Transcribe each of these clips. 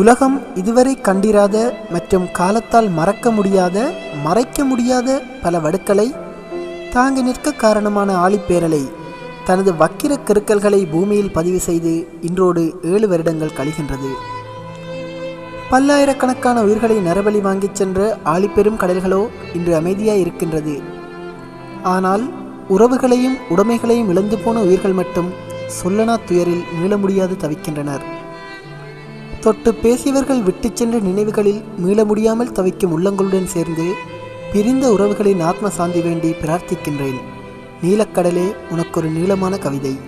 உலகம் இதுவரை கண்டிராத மற்றும் காலத்தால் மறக்க முடியாத மறைக்க முடியாத பல வடுக்களை தாங்கி நிற்க காரணமான ஆழிப்பேரலை தனது வக்கிர கிருக்கல்களை பூமியில் பதிவு செய்து இன்றோடு ஏழு வருடங்கள் கழிகின்றது. பல்லாயிரக்கணக்கான உயிர்களை நரபலி வாங்கிச் சென்ற ஆழிப்பெரும் கடல்களோ இன்று அமைதியாய் இருக்கின்றது. ஆனால் உறவுகளையும் உடைமைகளையும் இழந்து போன உயிர்கள் மட்டும் சொல்லனா துயரில் மீள முடியாது தவிக்கின்றனர். தொட்டு பேசியவர்கள் விட்டுச் சென்ற நினைவுகளில் மீள முடியாமல் தவிக்கும் உள்ளங்களுடன் சேர்ந்து பிரிந்த உறவுகளின் ஆத்ம சாந்தி வேண்டி பிரார்த்திக்கின்றேன். நீலக்கடலே உனக்கொரு நீளமான கவிதை.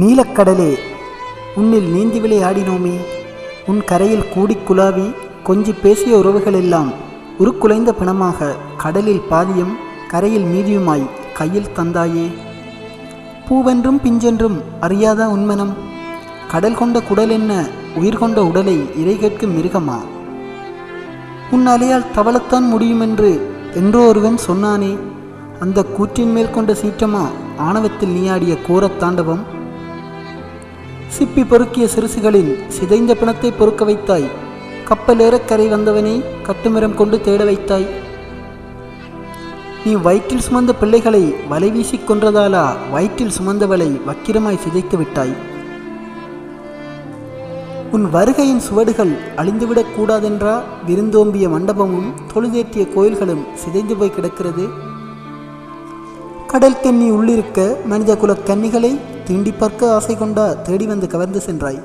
நீலக்கடலே உன்னில் நீந்தி விளையாடினோமே. உன் கரையில் கூடிக் குலாவி கொஞ்சி பேசிய உறவுகளெல்லாம் உருக்குலைந்த பிணமாக கடலில் பாதியும் கரையில் மீதியுமாய் கையில் தந்தாயே. பூவென்றும் பிஞ்சென்றும் அறியாத உன்மனம் கடல் கொண்ட குடல் என்ன? உயிர் கொண்ட உடலை இறை கேட்கும் மிருகமா? உன் அலையால் தவளத்தான் முடியுமென்று என்றோ ஒருவன் சொன்னானே அந்த கூற்றின் மேல் கொண்ட சீற்றமா? ஆணவத்தில் நீயாடிய கோரத் தாண்டவம்? சிப்பி பொறுக்கிய சிறுசுகளில் சிதைந்த பிணத்தை பொறுக்க வைத்தாய் கப்பலேற கரை வந்தவனை கட்டுமரம் கொண்டு தேட வைத்தாய். நீ வயிற்றில் சுமந்த பிள்ளைகளை வலை வீசிக் கொன்றதாலா? வயிற்றில் சுமந்தவளை வக்கிரமாய் சிதைத்து விட்டாய். உன் வருகையின் சுவடுகள் அழிந்துவிடக் கூடாதென்றா? விருந்தோம்பிய மண்டபமும் தொழுதேற்றிய கோயில்களும் சிதைந்து போய் கிடக்கிறது. கடல் கன்னி உள்ளிருக்க மனித குலக் கன்னிகளை தீண்டி பார்க்க ஆசை கொண்டா தேடி வந்து கவர்ந்து சென்றாய்.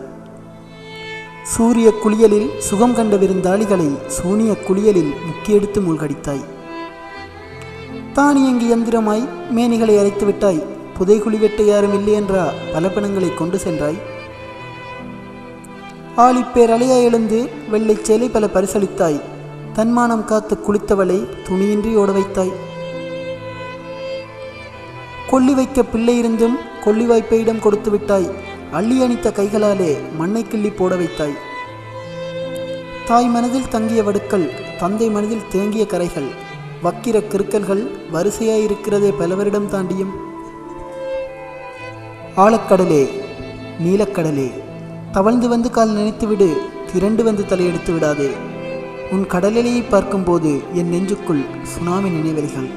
சூரிய குளியலில் சுகம் கண்ட விருந்தாளிகளை சூனிய குளியலில் முக்கியெடுத்து மூழ்கடித்தாய். தானியங்கி யந்திரமாய் மேனிகளை அரைத்து விட்டாய் புதைகுழி வெட்ட யாரும் இல்லை என்றா பல பணங்களை கொண்டு சென்றாய். ஆழிப்பேர் எழுந்து வெள்ளைச் சேலை பல பரிசளித்தாய். தன்மானம் காத்து குளித்தவளை துணியின்றி ஓட வைத்தாய். கொல்லி வைக்க பிள்ளை இருந்தும் கொல்லி வாய்ப்பையிடம் கொடுத்து விட்டாய். அள்ளி அணித்த கைகளாலே மண்ணை கிள்ளி போட வைத்தாய். தாய் மனதில் தங்கிய வடுக்கள் தந்தை மனதில் தேங்கிய கரைகள் வக்கிர கிறுக்கல்கள் வரிசையாயிருக்கிறதே பலவரிடம் தாண்டியும். ஆழக்கடலே நீலக்கடலே தவழ்ந்து வந்து கால் நினைத்துவிடு திரண்டு வந்து தலையெடுத்து விடாதே உன் கடலிலேயே பார்க்கும்போது என் நெஞ்சுக்குள் சுனாமி நினைவலைகள்